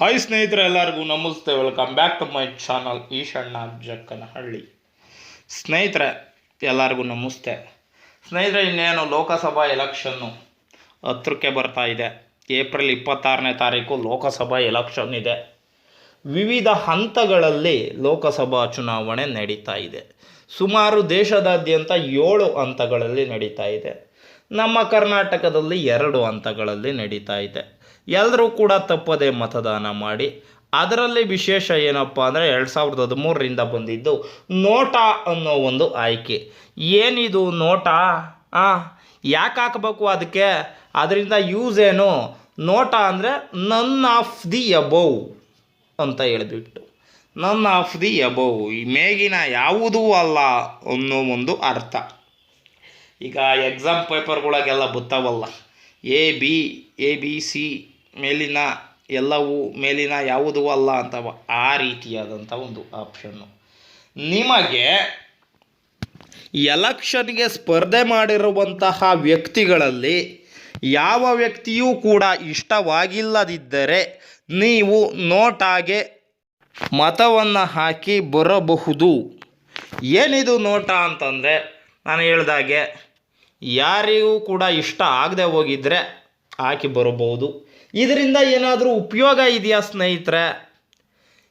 Hi ಸ್ನೇಹಿತರೆ, ಎಲ್ಲರಿಗೂ ನಮಸ್ತೆ. Welcome back to my channel Eeshanna Jakkanahalli ಸ್ನೇಹಿತರೆ, ಎಲ್ಲರಿಗೂ ನಮಸ್ತೆ. ಸ್ನೇಹಿತರೆ, ಇನ್ನೇನು ಲೋಕಸಭಾ ಎಲೆಕ್ಷನ್ನು ಹತ್ರಕ್ಕೆ ಬರ್ತಾ ಇದೆ. ಏಪ್ರಿಲ್ ಇಪ್ಪತ್ತಾರನೇ ತಾರೀಕು ಲೋಕಸಭಾ ಎಲೆಕ್ಷನ್ ಇದೆ. ವಿವಿಧ ಹಂತಗಳಲ್ಲಿ ಲೋಕಸಭಾ ಚುನಾವಣೆ ನಡೀತಾ ಇದೆ. ಸುಮಾರು ದೇಶದಾದ್ಯಂತ ಏಳು ಹಂತಗಳಲ್ಲಿ ನಡೀತಾ ಇದೆ. ನಮ್ಮ ಕರ್ನಾಟಕದಲ್ಲಿ ಎರಡು ಹಂತಗಳಲ್ಲಿ ನಡೀತಾ ಇದೆ. ಎಲ್ಲರೂ ಕೂಡ ತಪ್ಪದೆ ಮತದಾನ ಮಾಡಿ. ಅದರಲ್ಲಿ ವಿಶೇಷ ಏನಪ್ಪ ಅಂದರೆ ಎರಡು ಸಾವಿರದ ಹದಿಮೂರರಿಂದ ಬಂದಿದ್ದು ನೋಟಾ ಅನ್ನೋ ಒಂದು ಆಯ್ಕೆ. ಏನಿದು ನೋಟಾ? ಆ, ಯಾಕೆ ಹಾಕಬೇಕು ಅದಕ್ಕೆ? ಅದರಿಂದ ಯೂಸ್ ಏನು? ನೋಟಾ ಅಂದರೆ ನನ್ ಆಫ್ ದಿ ಅಬೌವ್ ಅಂತ ಹೇಳಿಬಿಟ್ಟು. ನನ್ ಆಫ್ ದಿ ಅಬೌವ್ ಈ ಮೇಗಿನ ಯಾವುದೂ ಅಲ್ಲ ಅನ್ನೋ ಒಂದು ಅರ್ಥ. ಈಗ ಎಕ್ಸಾಮ್ ಪೇಪರ್ಗಳಿಗೆಲ್ಲ ಬತ್ತಾವಲ್ಲ. A B A B C ಮೇಲಿನ ಎಲ್ಲವೂ ಮೇಲಿನ ಯಾವುದೂ ಅಲ್ಲ ಅಂತವ ಆ ರೀತಿಯಾದಂಥ ಒಂದು ಆಪ್ಷನ್ನು ನಿಮಗೆ ಎಲೆಕ್ಷನ್ಗೆ ಸ್ಪರ್ಧೆ ಮಾಡಿರುವಂತಹ ವ್ಯಕ್ತಿಗಳಲ್ಲಿ ಯಾವ ವ್ಯಕ್ತಿಯೂ ಕೂಡ ಇಷ್ಟವಾಗಿಲ್ಲದಿದ್ದರೆ ನೀವು ನೋಟಾಗೆ ಮತವನ್ನು ಹಾಕಿ ಬರಬಹುದು. ಏನಿದು ನೋಟ ಅಂತಂದರೆ ನಾನು ಹೇಳ್ದಾಗೆ ಯಾರಿಗೂ ಕೂಡ ಇಷ್ಟ ಆಗದೆ ಹೋಗಿದ್ರೆ ಹಾಕಿ ಬರಬಹುದು. ಇದರಿಂದ ಏನಾದರೂ ಉಪಯೋಗ ಇದೆಯಾ ಸ್ನೇಹಿತರೆ?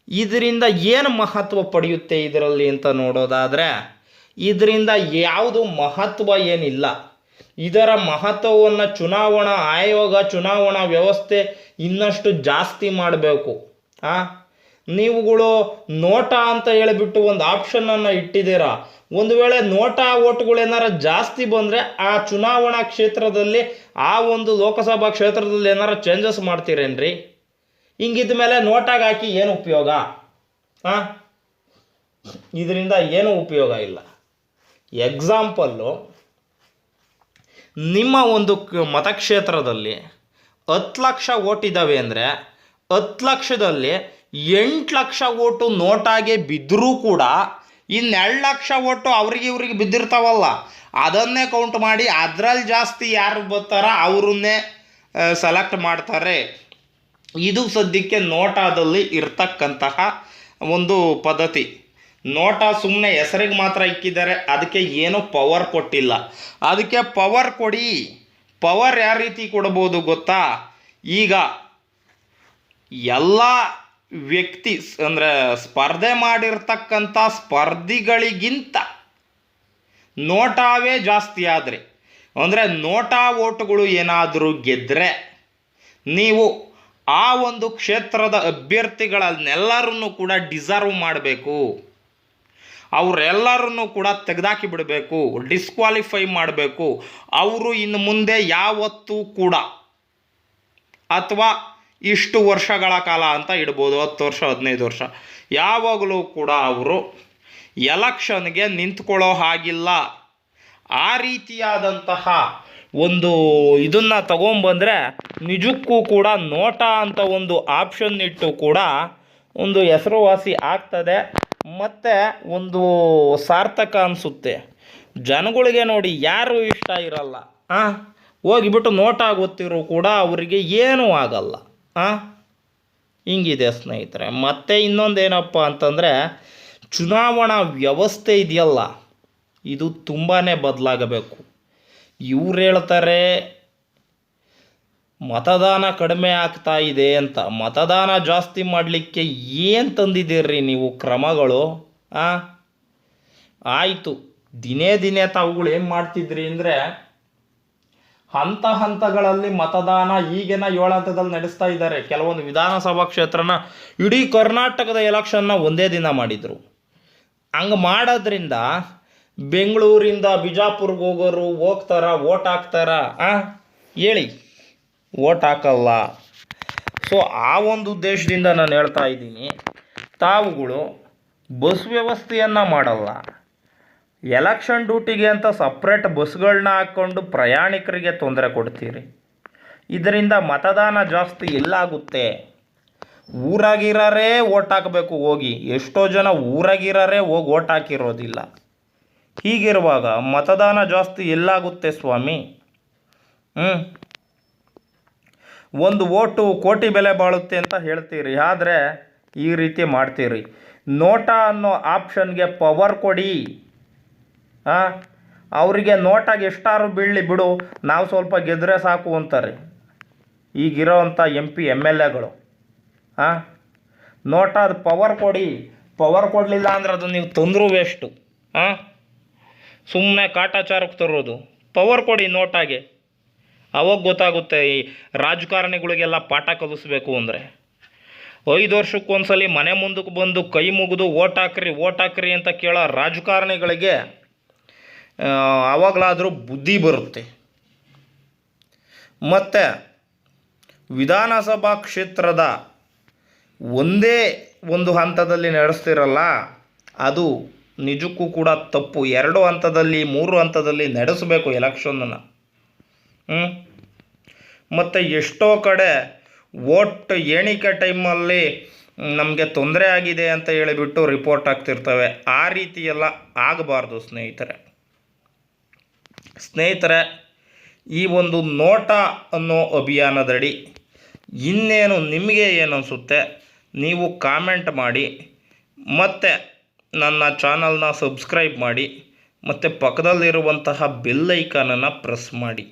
ಇದರಿಂದ ಏನು ಮಹತ್ವ ಪಡೆಯುತ್ತೆ ಇದರಲ್ಲಿ ಅಂತ ನೋಡೋದಾದರೆ, ಇದರಿಂದ ಯಾವುದು ಮಹತ್ವ ಏನಿಲ್ಲ. ಇದರ ಮಹತ್ವವನ್ನು ಚುನಾವಣಾ ಆಯೋಗ, ಚುನಾವಣಾ ವ್ಯವಸ್ಥೆ ಇನ್ನಷ್ಟು ಜಾಸ್ತಿ ಮಾಡಬೇಕು. ಆ? ನೀವುಗಳು ನೋಟ ಅಂತ ಹೇಳಿಬಿಟ್ಟು ಒಂದು ಆಪ್ಷನನ್ನು ಇಟ್ಟಿದ್ದೀರಾ? ಒಂದು ವೇಳೆ ನೋಟಾ ಓಟ್ಗಳು ಏನಾರ ಜಾಸ್ತಿ ಬಂದರೆ ಆ ಚುನಾವಣಾ ಕ್ಷೇತ್ರದಲ್ಲಿ, ಆ ಒಂದು ಲೋಕಸಭಾ ಕ್ಷೇತ್ರದಲ್ಲಿ ಏನಾರ ಚೇಂಜಸ್ ಮಾಡ್ತೀರೇನ್ರಿ? ಹಿಂಗಿದ ಮೇಲೆ ನೋಟಾಗಿ ಹಾಕಿ ಏನು ಉಪಯೋಗ? ಹಾಂ ಇದರಿಂದ ಏನೂ ಉಪಯೋಗ ಇಲ್ಲ. ಎಕ್ಸಾಂಪಲ್ಲು ನಿಮ್ಮ ಒಂದು ಮತಕ್ಷೇತ್ರದಲ್ಲಿ ಹತ್ತು ಲಕ್ಷ ಓಟ್ ಇದ್ದಾವೆ ಅಂದರೆ, ಹತ್ತು ಲಕ್ಷದಲ್ಲಿ ಎಂಟು ಲಕ್ಷ ಓಟು ನೋಟಾಗೆ ಬಿದ್ದರೂ ಕೂಡ ಇನ್ನೆರಡು ಲಕ್ಷ ಓಟು ಅವ್ರಿಗೆ ಇವ್ರಿಗೆ ಬಿದ್ದಿರ್ತಾವಲ್ಲ, ಅದನ್ನೇ ಕೌಂಟ್ ಮಾಡಿ ಅದರಲ್ಲಿ ಜಾಸ್ತಿ ಯಾರು ಬರ್ತಾರ ಅವ್ರನ್ನೇ ಸೆಲೆಕ್ಟ್ ಮಾಡ್ತಾರೆ. ಇದು ಸದ್ಯಕ್ಕೆ ನೋಟಾದಲ್ಲಿ ಇರ್ತಕ್ಕಂತಹ ಒಂದು ಪದ್ಧತಿ. ನೋಟ ಸುಮ್ಮನೆ ಹೆಸರಿಗೆ ಮಾತ್ರ ಇಕ್ಕಿದ್ದಾರೆ, ಅದಕ್ಕೆ ಏನೂ ಪವರ್ ಕೊಟ್ಟಿಲ್ಲ. ಅದಕ್ಕೆ ಪವರ್ ಕೊಡಿ. ಪವರ್ ಯಾವ ರೀತಿ ಕೊಡ್ಬೋದು ಗೊತ್ತಾ? ಈಗ ಎಲ್ಲ ವ್ಯಕ್ತಿ ಅಂದರೆ ಸ್ಪರ್ಧೆ ಮಾಡಿರ್ತಕ್ಕಂಥ ಸ್ಪರ್ಧಿಗಳಿಗಿಂತ ನೋಟಾವೇ ಜಾಸ್ತಿ ಆದರೆ. ಅಂದರೆ ನೋಟಾ ಓಟುಗಳು ಏನಾದರೂ ಗೆದ್ದರೆ ನೀವು ಆ ಒಂದು ಕ್ಷೇತ್ರದ ಅಭ್ಯರ್ಥಿಗಳನ್ನೆಲ್ಲರನ್ನು ಕೂಡ ಡಿಸರ್ವ್ ಮಾಡಬೇಕು. ಅವರೆಲ್ಲರನ್ನು ಕೂಡ ತೆಗೆದಾಕಿ ಬಿಡಬೇಕು, ಡಿಸ್ಕ್ವಾಲಿಫೈ ಮಾಡಬೇಕು. ಅವರು ಇನ್ನು ಮುಂದೆ ಯಾವತ್ತೂ ಕೂಡ ಅಥವಾ ಇಷ್ಟು ವರ್ಷಗಳ ಕಾಲ ಅಂತ ಇಡ್ಬೋದು, ಹತ್ತು ವರ್ಷ, ಹದಿನೈದು ವರ್ಷ. ಯಾವಾಗಲೂ ಕೂಡ ಅವರು ಎಲೆಕ್ಷನ್ಗೆ ನಿಂತ್ಕೊಳ್ಳೋ ಹಾಗಿಲ್ಲ. ಆ ರೀತಿಯಾದಂತಹ ಒಂದು ಇದನ್ನು ತಗೊಂಬಂದರೆ ನಿಜಕ್ಕೂ ಕೂಡ ನೋಟ ಅಂತ ಒಂದು ಆಪ್ಷನ್ ಇಟ್ಟು ಕೂಡ ಒಂದು ಹೆಸರುವಾಸಿ ಆಗ್ತದೆ. ಮತ್ತು ಒಂದು ಸಾರ್ಥಕ ಅನಿಸುತ್ತೆ. ಜನಗಳಿಗೆ ನೋಡಿ ಯಾರು ಇಷ್ಟ ಇರಲ್ಲ. ಹಾಂ ಹೋಗಿಬಿಟ್ಟು ನೋಟ ಗೊತ್ತಿರೋ ಕೂಡ ಅವರಿಗೆ ಏನೂ ಆಗಲ್ಲ. ಹಾಂ ಹಿಂಗಿದೆ ಸ್ನೇಹಿತರೆ. ಮತ್ತು ಇನ್ನೊಂದೇನಪ್ಪ ಅಂತಂದರೆ, ಚುನಾವಣಾ ವ್ಯವಸ್ಥೆ ಇದೆಯಲ್ಲ, ಇದು ತುಂಬಾ ಬದಲಾಗಬೇಕು. ಇವ್ರು ಹೇಳ್ತಾರೆ, ಮತದಾನ ಕಡಿಮೆ ಆಗ್ತಾ ಇದೆ ಅಂತ. ಮತದಾನ ಜಾಸ್ತಿ ಮಾಡಲಿಕ್ಕೆ ಏನು ತಂದಿದ್ದೀರಿ ನೀವು ಕ್ರಮಗಳು? ಆಯಿತು. ದಿನೇ ದಿನೇ ತಾವುಗಳು ಏನು ಮಾಡ್ತಿದ್ರಿ ಅಂದರೆ ಹಂತ ಹಂತಗಳಲ್ಲಿ ಮತದಾನ ಈಗಿನ ಏಳು ಹಂತದಲ್ಲಿ ನಡೆಸ್ತಾ ಇದ್ದಾರೆ. ಕೆಲವೊಂದು ವಿಧಾನಸಭಾ ಕ್ಷೇತ್ರನ ಇಡೀ ಕರ್ನಾಟಕದ ಎಲೆಕ್ಷನ್ನ ಒಂದೇ ದಿನ ಮಾಡಿದರು. ಹಂಗೆ ಮಾಡೋದ್ರಿಂದ ಬೆಂಗಳೂರಿಂದ ಬಿಜಾಪುರ್ಗೆ ಹೋಗೋರು ಹೋಗ್ತಾರ ಓಟ್ ಹಾಕ್ತಾರ ಹೇಳಿ. ಓಟ್ ಹಾಕಲ್ಲ. ಸೊ ಆ ಒಂದು ಉದ್ದೇಶದಿಂದ ನಾನು ಹೇಳ್ತಾ ಇದ್ದೀನಿ. ತಾವುಗಳು ಬಸ್ ವ್ಯವಸ್ಥೆಯನ್ನು ಮಾಡಲ್ಲ. ಎಲೆಕ್ಷನ್ ಡ್ಯೂಟಿಗೆ ಅಂತ ಸಪ್ರೇಟ್ ಬಸ್ಗಳನ್ನ ಹಾಕ್ಕೊಂಡು ಪ್ರಯಾಣಿಕರಿಗೆ ತೊಂದರೆ ಕೊಡ್ತೀರಿ. ಇದರಿಂದ ಮತದಾನ ಜಾಸ್ತಿ ಎಲ್ಲಾಗುತ್ತೆ. ಊರಾಗಿರೋರೇ ಓಟ್ ಹಾಕಬೇಕು ಹೋಗಿ. ಎಷ್ಟೋ ಜನ ಊರಾಗಿರೋರೇ ಹೋಗಿ ಓಟ್ ಹಾಕಿರೋದಿಲ್ಲ. ಹೀಗಿರುವಾಗ ಮತದಾನ ಜಾಸ್ತಿ ಎಲ್ಲಾಗುತ್ತೆ ಸ್ವಾಮಿ. ಹ್ಞೂ ಒಂದು ಓಟು ಕೋಟಿ ಬೆಲೆ ಬಾಳುತ್ತೆ ಅಂತ ಹೇಳ್ತೀರಿ. ಆದರೆ ಈ ರೀತಿ ಮಾಡ್ತೀರಿ. ನೋಟ ಅನ್ನೋ ಆಪ್ಷನ್ಗೆ ಪವರ್ ಕೊಡಿ. ಹಾಂ ಅವರಿಗೆ ನೋಟಾಗಿ ಎಷ್ಟಾರು ಬೀಳಲಿ ಬಿಡು, ನಾವು ಸ್ವಲ್ಪ ಗೆದ್ರೆ ಸಾಕು ಅಂತಾರೆ. ಈಗಿರೋವಂಥ ಎಂ ಪಿ ಎಂ ಎಲ್ ಎಗಳು. ಹಾಂ ನೋಟಾದ ಪವರ್ ಕೊಡಿ. ಪವರ್ ಕೊಡಲಿಲ್ಲ ಅಂದ್ರೆ ಅದು ನೀವು ತಂದರೂ ವೇಸ್ಟು ಹಾಂ ಸುಮ್ಮನೆ ಕಾಟಾಚಾರಕ್ಕೆ ತರೋದು. ಪವರ್ ಕೊಡಿ ನೋಟಾಗೆ. ಅವಾಗ ಗೊತ್ತಾಗುತ್ತೆ ಈ ರಾಜಕಾರಣಿಗಳಿಗೆಲ್ಲ ಪಾಠ ಕಲಿಸ್ಬೇಕು ಅಂದರೆ. ಐದು ವರ್ಷಕ್ಕೊಂದ್ಸಲಿ ಮನೆ ಮುಂದಕ್ಕೆ ಬಂದು ಕೈ ಮುಗಿದು ಓಟ್ ಹಾಕ್ರಿ ಓಟ್ ಹಾಕ್ರಿ ಅಂತ ಕೇಳೋ ರಾಜಕಾರಣಿಗಳಿಗೆ ಆವಾಗಲಾದರೂ ಬುದ್ಧಿ ಬರುತ್ತೆ. ಮತ್ತು ವಿಧಾನಸಭಾ ಕ್ಷೇತ್ರದ ಒಂದೇ ಒಂದು ಹಂತದಲ್ಲಿ ನಡೆಸ್ತಿರಲ್ಲ, ಅದು ನಿಜಕ್ಕೂ ಕೂಡ ತಪ್ಪು. ಎರಡು ಹಂತದಲ್ಲಿ, ಮೂರು ಹಂತದಲ್ಲಿ ನಡೆಸಬೇಕು ಎಲೆಕ್ಷನನ್ನು ಮತ್ತು ಎಷ್ಟೋ ಕಡೆ ವೋಟ್ ಎಣಿಕೆ ಟೈಮಲ್ಲಿ ನಮಗೆ ತೊಂದರೆ ಆಗಿದೆ ಅಂತ ಹೇಳಿಬಿಟ್ಟು ರಿಪೋರ್ಟ್ ಆಗ್ತಿರ್ತವೆ ಆ ರೀತಿ ಎಲ್ಲ ಆಗಬಾರ್ದು ಸ್ನೇಹಿತರೆ. ಸ್ನೇಹಿತರೆ, ಈ ಒಂದು ನೋಟ ಅನ್ನೋ ಅಭಿಯಾನದಡಿ ಇನ್ನೇನು ನಿಮಗೆ ಏನು ಅನಿಸುತ್ತೆ ನೀವು ಕಾಮೆಂಟ್ ಮಾಡಿ, ಮತ್ತು ನನ್ನ ಚಾನಲ್ನ ಸಬ್ಸ್ಕ್ರೈಬ್ ಮಾಡಿ, ಮತ್ತು ಪಕ್ಕದಲ್ಲಿರುವಂತಹ ಬೆಲ್ ಐಕಾನನ್ನು ಪ್ರೆಸ್ ಮಾಡಿ.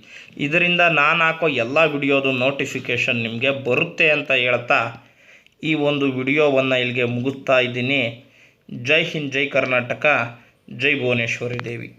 ಇದರಿಂದ ನಾನು ಹಾಕೋ ಎಲ್ಲ ವಿಡಿಯೋದು ನೋಟಿಫಿಕೇಷನ್ ನಿಮಗೆ ಬರುತ್ತೆ ಅಂತ ಹೇಳ್ತಾ ಈ ಒಂದು ವಿಡಿಯೋವನ್ನು ಇಲ್ಲಿಗೆ ಮುಗಿಸ್ತಾ ಇದ್ದೀನಿ. ಜೈ ಹಿಂದ್, ಜೈ ಕರ್ನಾಟಕ, ಜೈ ಭುವನೇಶ್ವರಿ ದೇವಿ.